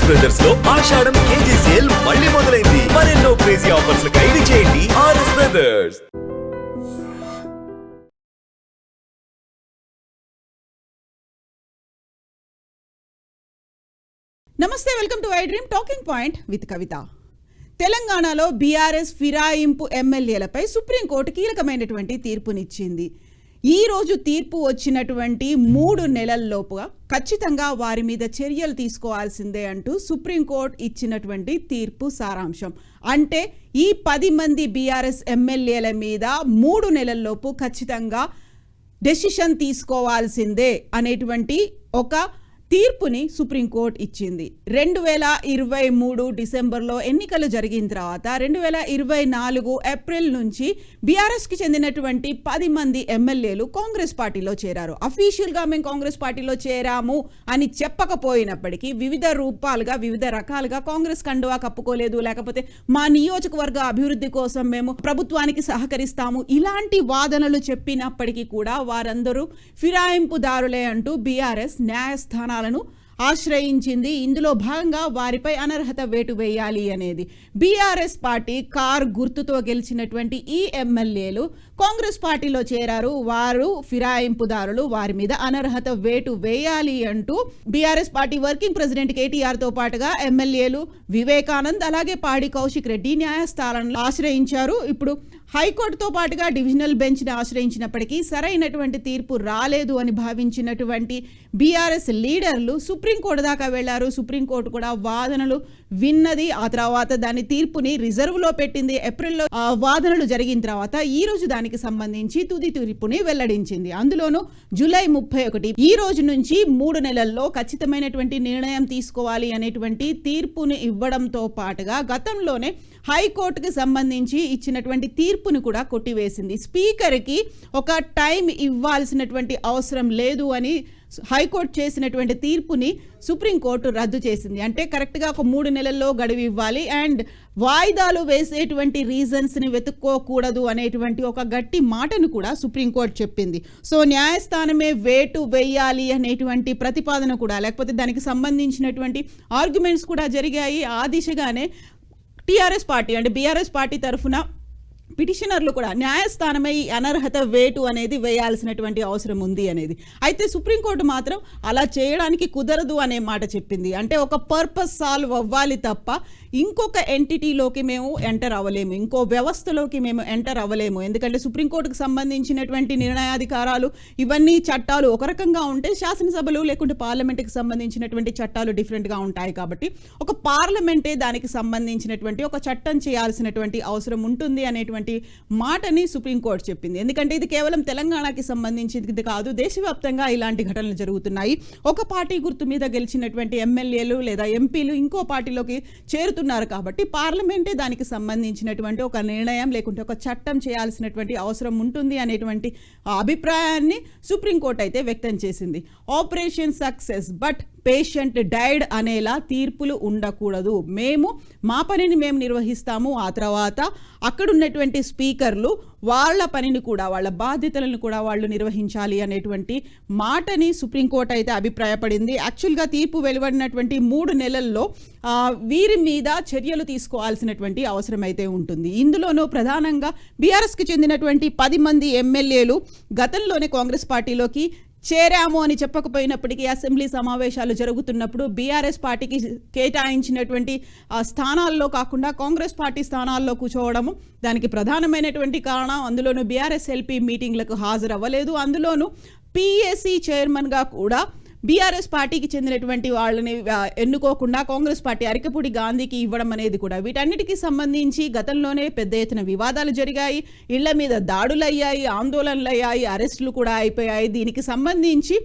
RS బ్రదర్స్లో ఆషాఢం crazy sale మళ్ళీ మొదలైంది. మరెన్నో క్రేజీ ఆఫర్స్ ఖైదీ చేయండి ఆర్ఎస్ బ్రదర్స్ నమస్తే welcome to I dream talking point with Kavitha తెలంగాణలో బీఆర్ఎస్ ఫిరాయింపు ఎమ్మెల్యేలపై సుప్రీంకోర్టు కీలకమైనటువంటి తీర్పునిచ్చింది. ఈరోజు తీర్పు వచ్చినటువంటి మూడు నెలల్లోపుగా ఖచ్చితంగా వారి మీద చర్యలు తీసుకోవాల్సిందే అంటూ సుప్రీంకోర్టు ఇచ్చినటువంటి తీర్పు సారాంశం. అంటే ఈ పది మంది బీఆర్ఎస్ ఎమ్మెల్యేల మీద మూడు నెలల్లోపు ఖచ్చితంగా డెసిషన్ తీసుకోవాల్సిందే అనేటువంటి ఒక తీర్పుని సుప్రీంకోర్టు ఇచ్చింది. రెండు వేల ఇరవై మూడు డిసెంబర్లో ఎన్నికలు జరిగిన తర్వాత రెండు వేల ఇరవై నాలుగు ఏప్రిల్ నుంచి బీఆర్ఎస్కి చెందినటువంటి పది మంది ఎమ్మెల్యేలు కాంగ్రెస్ పార్టీలో చేరారు. అఫీషియల్గా మేము కాంగ్రెస్ పార్టీలో చేరాము అని చెప్పకపోయినప్పటికీ వివిధ రూపాలుగా వివిధ రకాలుగా కాంగ్రెస్ కండువా కప్పుకోలేదు. లేకపోతే మా నియోజకవర్గ అభివృద్ధి కోసం మేము ప్రభుత్వానికి సహకరిస్తాము. ఇలాంటి వాదనలు చెప్పినప్పటికీ కూడా వారందరూ ఫిరాయింపుదారులే అంటూ బీఆర్ఎస్ ప్రయత్నాలను ఆశ్రయించింది. ఇందులో భాగంగా వారిపై అనర్హత వేటు వేయాలి అనేది. బీఆర్ఎస్ పార్టీ కార్ గుర్తుతో గెలిచినటువంటి ఈ ఎమ్మెల్యేలు కాంగ్రెస్ పార్టీలో చేరారు. వారు ఫిరాయింపుదారులు. వారి మీద అనర్హత వేటు వేయాలి అంటూ బీఆర్ఎస్ పార్టీ వర్కింగ్ ప్రెసిడెంట్ కేటీఆర్తో పాటుగా ఎమ్మెల్యేలు వివేకానంద్ అలాగే పాడి కౌశిక్ రెడ్డి న్యాయస్థానాలను ఆశ్రయించారు. ఇప్పుడు హైకోర్టుతో పాటుగా డివిజనల్ బెంచ్ని ఆశ్రయించినప్పటికీ సరైనటువంటి తీర్పు రాలేదు అని భావించినటువంటి బీఆర్ఎస్ లీడర్లు సుప్రీంకోర్టు దాకా వెళ్ళారు. సుప్రీంకోర్టు కూడా వాదనలు విన్నది. ఆ తర్వాత దాని తీర్పుని రిజర్వ్లో పెట్టింది. ఏప్రిల్లో ఆ వాదనలు జరిగిన తర్వాత ఈ రోజు దానికి సంబంధించి తుది తీర్పుని వెల్లడించింది. అందులోనూ జూలై ముప్పై ఒకటి ఈ రోజు నుంచి మూడు నెలల్లో ఖచ్చితమైనటువంటి నిర్ణయం తీసుకోవాలి అనేటువంటి తీర్పుని ఇవ్వడంతో పాటుగా గతంలోనే హైకోర్టుకి సంబంధించి ఇచ్చినటువంటి తీర్పు తీర్పును కూడా కొట్టివేసింది. స్పీకర్కి ఒక టైం ఇవ్వాల్సినటువంటి అవసరం లేదు అని హైకోర్టు చేసినటువంటి తీర్పుని సుప్రీంకోర్టు రద్దు చేసింది. అంటే కరెక్ట్గా ఒక మూడు నెలల్లో గడువు ఇవ్వాలి. అండ్ వాయిదాలు వేసేటువంటి రీజన్స్ని వెతుక్కోకూడదు అనేటువంటి ఒక గట్టి మాటను కూడా సుప్రీంకోర్టు చెప్పింది. సో న్యాయస్థానమే వేటు వేయాలి అనేటువంటి ప్రతిపాదన కూడా లేకపోతే దానికి సంబంధించినటువంటి ఆర్గ్యుమెంట్స్ కూడా జరిగాయి. ఆ దిశగానే టీఆర్ఎస్ పార్టీ అంటే బీఆర్ఎస్ పార్టీ తరఫున పిటిషనర్లు కూడా న్యాయస్థానమే ఈ అనర్హత వేటు అనేది వేయాల్సినటువంటి అవసరం ఉంది అనేది. అయితే సుప్రీంకోర్టు మాత్రం అలా చేయడానికి కుదరదు అనే మాట చెప్పింది. అంటే ఒక పర్పస్ సాల్వ్ అవ్వాలి తప్ప ఇంకొక ఎంటిటీలోకి మేము ఎంటర్ అవ్వలేము. ఇంకో వ్యవస్థలోకి మేము ఎంటర్ అవ్వలేము. ఎందుకంటే సుప్రీంకోర్టుకు సంబంధించినటువంటి నిర్ణయాధికారాలు ఇవన్నీ చట్టాలు ఒక రకంగా ఉంటే శాసనసభలు లేకుంటే పార్లమెంట్కి సంబంధించినటువంటి చట్టాలు డిఫరెంట్గా ఉంటాయి కాబట్టి ఒక పార్లమెంటే దానికి సంబంధించినటువంటి ఒక చట్టం చేయాల్సినటువంటి అవసరం ఉంటుంది అనేటువంటి మాటని సుప్రీంకోర్టు చెప్పింది. ఎందుకంటే ఇది కేవలం తెలంగాణకి సంబంధించింది కాదు. దేశవ్యాప్తంగా ఇలాంటి ఘటనలు జరుగుతున్నాయి. ఒక పార్టీ గుర్తు మీద గెలిచినటువంటి ఎమ్మెల్యేలు లేదా ఎంపీలు ఇంకో పార్టీలోకి చేరుతున్నారు కాబట్టి పార్లమెంటే దానికి సంబంధించినటువంటి ఒక నిర్ణయం లేకుంటే ఒక చట్టం చేయాల్సినటువంటి అవసరం ఉంటుంది అనేటువంటి అభిప్రాయాన్ని సుప్రీంకోర్టు అయితే వ్యక్తం చేసింది. Operation success but patient died అనేలా తీర్పులు ఉండకూడదు. మేము మా పనిని మేము నిర్వహిస్తాము. ఆ తర్వాత అక్కడ ఉన్నటువంటి స్పీకర్లు వాళ్ళ పనిని కూడా వాళ్ళ బాధ్యతలను కూడా వాళ్ళు నిర్వహించాలి అనేటువంటి మాటని సుప్రీంకోర్టు అయితే అభిప్రాయపడింది. యాక్చువల్గా తీర్పు వెలువడినటువంటి మూడు నెలల్లో వీరి మీద చర్యలు తీసుకోవాల్సినటువంటి అవసరం అయితే ఉంటుంది. ఇందులోనూ ప్రధానంగా బీఆర్ఎస్కి చెందినటువంటి పది మంది ఎమ్మెల్యేలు గతంలోనే కాంగ్రెస్ పార్టీలోకి చేరాము అని చెప్పకపోయినప్పటికీ అసెంబ్లీ సమావేశాలు జరుగుతున్నప్పుడు బీఆర్ఎస్ పార్టీకి కేటాయించినటువంటి స్థానాల్లో కాకుండా కాంగ్రెస్ పార్టీ స్థానాల్లో కూర్చోవడము దానికి ప్రధానమైనటువంటి కారణం. అందులోనూ బీఆర్ఎస్ ఎల్పీ మీటింగ్లకు హాజరవ్వలేదు. అందులోనూ పిఎస్సి చైర్మన్గా కూడా బీఆర్ఎస్ పార్టీకి చెందినటువంటి వాళ్ళని ఎన్నుకోకుండా కాంగ్రెస్ పార్టీ అరికపూడి గాంధీకి ఇవ్వడం అనేది కూడా వీటన్నిటికీ సంబంధించి గతంలోనే పెద్ద ఎత్తున వివాదాలు జరిగాయి. ఇళ్ళ మీద దాడులు అయ్యాయి ఆందోళనలు అయ్యాయి అరెస్టులు కూడా అయిపోయాయి. దీనికి సంబంధించి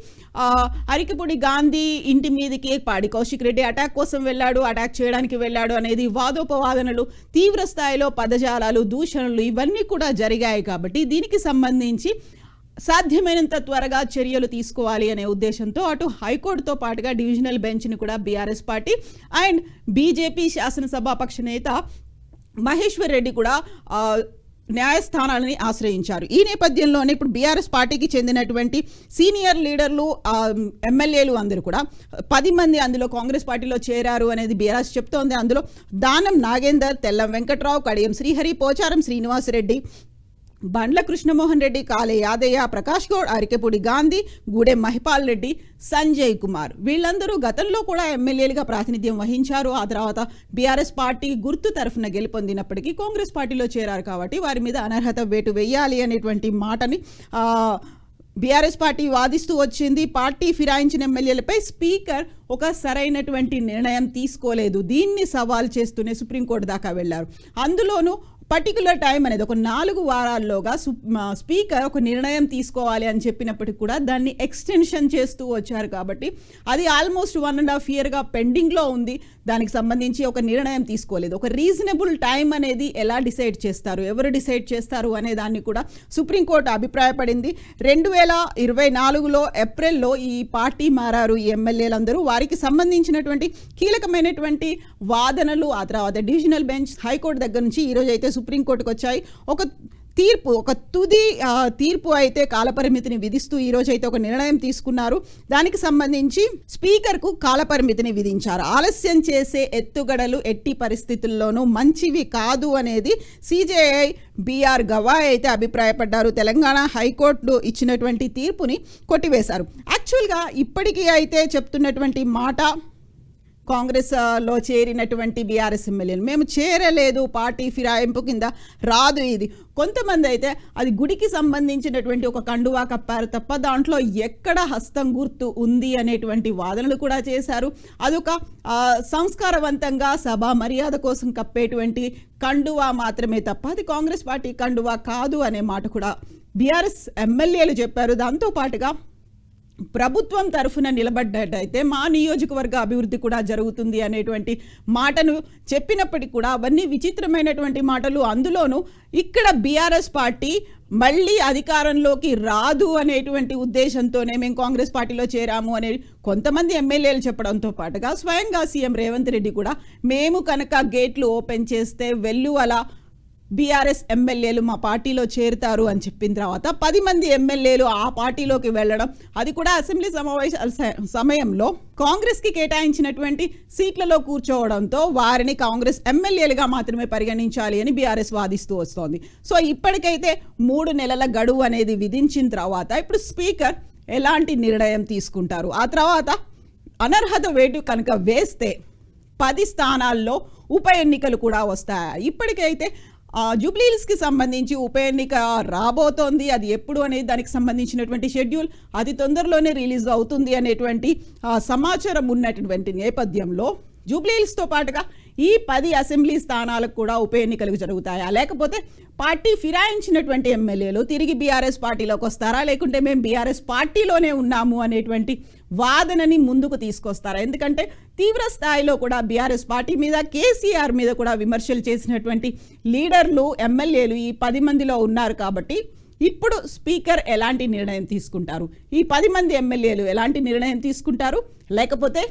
అరికపూడి గాంధీ ఇంటి మీదకి పాడి కౌశిక్ రెడ్డి అటాక్ కోసం వెళ్ళాడు అటాక్ చేయడానికి వెళ్ళాడు అనేది వాదోపవాదనలు తీవ్ర స్థాయిలో పదజాలాలు దూషణలు ఇవన్నీ కూడా జరిగాయి కాబట్టి దీనికి సంబంధించి సాధ్యమైనంత త్వరగా చర్యలు తీసుకోవాలి అనే ఉద్దేశంతో అటు హైకోర్టుతో పాటుగా డివిజనల్ బెంచ్ని కూడా బీఆర్ఎస్ పార్టీ అండ్ బీజేపీ శాసనసభాపక్ష నేత మహేశ్వర్ రెడ్డి కూడా న్యాయస్థానాలని ఆశ్రయించారు. ఈ నేపథ్యంలోనే ఇప్పుడు బీఆర్ఎస్ పార్టీకి చెందినటువంటి సీనియర్ లీడర్లు ఎమ్మెల్యేలు అందరూ కూడా పది మంది అందులో కాంగ్రెస్ పార్టీలో చేరారు అనేది బీఆర్ఎస్ చెప్తోంది. అందులో దానం నాగేందర్ తెల్లం వెంకట్రావు కడియం శ్రీహరి పోచారం శ్రీనివాసరెడ్డి బండ్ల కృష్ణమోహన్ రెడ్డి కాలే యాదయ్య ప్రకాష్ గౌడ్ అరికెపూడి గాంధీ గూడెం మహిపాల్ రెడ్డి సంజయ్ కుమార్. వీళ్ళందరూ గతంలో కూడా ఎమ్మెల్యేలుగా ప్రాతినిధ్యం వహించారు. ఆ తర్వాత బీఆర్ఎస్ పార్టీ గుర్తు తరఫున గెలుపొందినప్పటికీ కాంగ్రెస్ పార్టీలో చేరారు కాబట్టి వారి మీద అనర్హత వేటు వేయాలి అనేటువంటి మాటని బీఆర్ఎస్ పార్టీ వాదిస్తూ వచ్చింది. పార్టీ ఫిరాయించిన ఎమ్మెల్యేలపై స్పీకర్ ఒక సరైనటువంటి నిర్ణయం తీసుకోలేదు. దీన్ని సవాల్ చేస్తూనే సుప్రీంకోర్టు దాకా వెళ్ళారు. అందులోనూ పర్టికులర్ టైం అనేది ఒక నాలుగు వారాల్లోగా స్పీకర్ ఒక నిర్ణయం తీసుకోవాలి అని చెప్పినప్పటికీ కూడా దాన్ని ఎక్స్టెన్షన్ చేస్తూ వచ్చారు కాబట్టి అది ఆల్మోస్ట్ వన్ అండ్ హాఫ్ ఇయర్గా పెండింగ్లో ఉంది. దానికి సంబంధించి ఒక నిర్ణయం తీసుకోలేదు. ఒక రీజనబుల్ టైం అనేది ఎలా డిసైడ్ చేస్తారు ఎవరు డిసైడ్ చేస్తారు అనే దాన్ని కూడా సుప్రీంకోర్టు అభిప్రాయపడింది. రెండు వేల ఇరవై నాలుగులో ఏప్రిల్లో ఈ పార్టీ మారారు ఈ ఎమ్మెల్యేలందరూ. వారికి సంబంధించినటువంటి కీలకమైనటువంటి వాదనలు ఆ తర్వాత డివిజనల్ బెంచ్ హైకోర్టు దగ్గర నుంచి ఈరోజు అయితే సుప్రీంకోర్టుకు వచ్చాయి ఒక తీర్పు ఒక తుది తీర్పు అయితే కాలపరిమితిని విధిస్తూ ఈరోజు అయితే ఒక నిర్ణయం తీసుకున్నారు. దానికి సంబంధించి స్పీకర్కు కాలపరిమితిని విధించారు. ఆలస్యం చేసే ఎత్తుగడలు ఎట్టి పరిస్థితుల్లోనూ మంచివి కాదు అనేది సిజేఐ బీఆర్ గవాయ్ అయితే అభిప్రాయపడ్డారు. తెలంగాణ హైకోర్టు ఇచ్చినటువంటి తీర్పుని కొట్టివేశారు. యాక్చువల్గా ఇప్పటికీ అయితే చెప్తున్నటువంటి మాట కాంగ్రెస్లో చేరినటువంటి బీఆర్ఎస్ ఎమ్మెల్యేలు. మేము చేరలేదు పార్టీ ఫిరాయింపు కింద రాదు ఇది. కొంతమంది అయితే అది గుడికి సంబంధించినటువంటి ఒక కండువా కప్పారు తప్ప దాంట్లో ఎక్కడ హస్తం గుర్తు ఉంది అనేటువంటి వాదనలు కూడా చేశారు. అదొక సంస్కారవంతంగా సభ మర్యాద కోసం కప్పేటువంటి కండువా మాత్రమే తప్ప అది కాంగ్రెస్ పార్టీ కండువా కాదు అనే మాట కూడా బీఆర్ఎస్ ఎమ్మెల్యేలు చెప్పారు. దాంతో పాటుగా ప్రభుత్వం తరఫున నిలబడ్డట్టయితే మా నియోజకవర్గ అభివృద్ధి కూడా జరుగుతుంది అనేటువంటి మాటను చెప్పినప్పటికీ కూడా అవన్నీ విచిత్రమైనటువంటి మాటలు. అందులోనూ ఇక్కడ బీఆర్ఎస్ పార్టీ మళ్ళీ అధికారంలోకి రాదు అనేటువంటి ఉద్దేశంతోనే మేము కాంగ్రెస్ పార్టీలో చేరాము అనే కొంతమంది ఎమ్మెల్యేలు చెప్పడంతో పాటుగా స్వయంగా సీఎం రేవంత్ రెడ్డి కూడా మేము కనుక గేట్లు ఓపెన్ చేస్తే వెల్లువల బీఆర్ఎస్ ఎమ్మెల్యేలు మా పార్టీలో చేరుతారు అని చెప్పిన తర్వాత పది మంది ఎమ్మెల్యేలు ఆ పార్టీలోకి వెళ్ళడం అది కూడా అసెంబ్లీ సమావేశాల సమయంలో కాంగ్రెస్కి కేటాయించినటువంటి సీట్లలో కూర్చోవడంతో వారిని కాంగ్రెస్ ఎమ్మెల్యేలుగా మాత్రమే పరిగణించాలి అని బీఆర్ఎస్ వాదిస్తూ వస్తోంది. సో ఇప్పటికైతే మూడు నెలల గడువు అనేది విధించిన తర్వాత ఇప్పుడు స్పీకర్ ఎలాంటి నిర్ణయం తీసుకుంటారు? ఆ తర్వాత అనర్హత వేటు కనుక వేస్తే పది స్థానాల్లో ఉప ఎన్నికలు కూడా వస్తాయి? ఇప్పటికైతే జూబ్లీహిల్స్కి సంబంధించి ఉప ఎన్నిక రాబోతోంది. అది ఎప్పుడు అనేది దానికి సంబంధించినటువంటి షెడ్యూల్ అతి తొందరలోనే రిలీజ్ అవుతుంది అనేటువంటి ఆ, సమాచారం ఉన్నటువంటి నేపథ్యంలో జూబ్లీహిల్స్తో పాటుగా ఈ పది అసెంబ్లీ స్థానాలకు కూడా ఉప ఎన్నికలు జరుగుతాయా? లేకపోతే పార్టీ ఫిరాయించినటువంటి ఎమ్మెల్యేలు తిరిగి బీఆర్ఎస్ పార్టీలోకి వస్తారా? లేకుంటే మేము బీఆర్ఎస్ పార్టీలోనే ఉన్నాము అనేటువంటి వాదనని ముందుకు తీసుకొస్తారా? ఎందుకంటే తీవ్ర స్థాయిలో కూడా బీఆర్ఎస్ పార్టీ మీద కేసీఆర్ మీద కూడా విమర్శలు చేసినటువంటి లీడర్లు ఎమ్మెల్యేలు ఈ పది మందిలో ఉన్నారు కాబట్టి ఇప్పుడు స్పీకర్ ఎలాంటి నిర్ణయం తీసుకుంటారు? ఈ పది మంది ఎమ్మెల్యేలు ఎలాంటి నిర్ణయం తీసుకుంటారు? లేకపోతే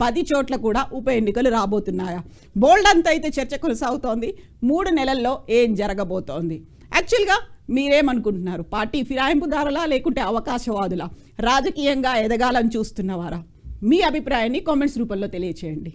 పది చోట్ల కూడా ఉప ఎన్నికలు రాబోతున్నాయా? బోల్డ్ అంతా అయితే చర్చ కొనసాగుతోంది. మూడు నెలల్లో ఏం జరగబోతోంది? యాక్చువల్గా మీరేమనుకుంటున్నారు? పార్టీ ఫిరాయింపుదారులా లేకుంటే అవకాశవాదులా? రాజకీయంగా ఎదగాలని చూస్తున్నవారా? మీ అభిప్రాయాన్ని కామెంట్స్ రూపంలో తెలియచేయండి.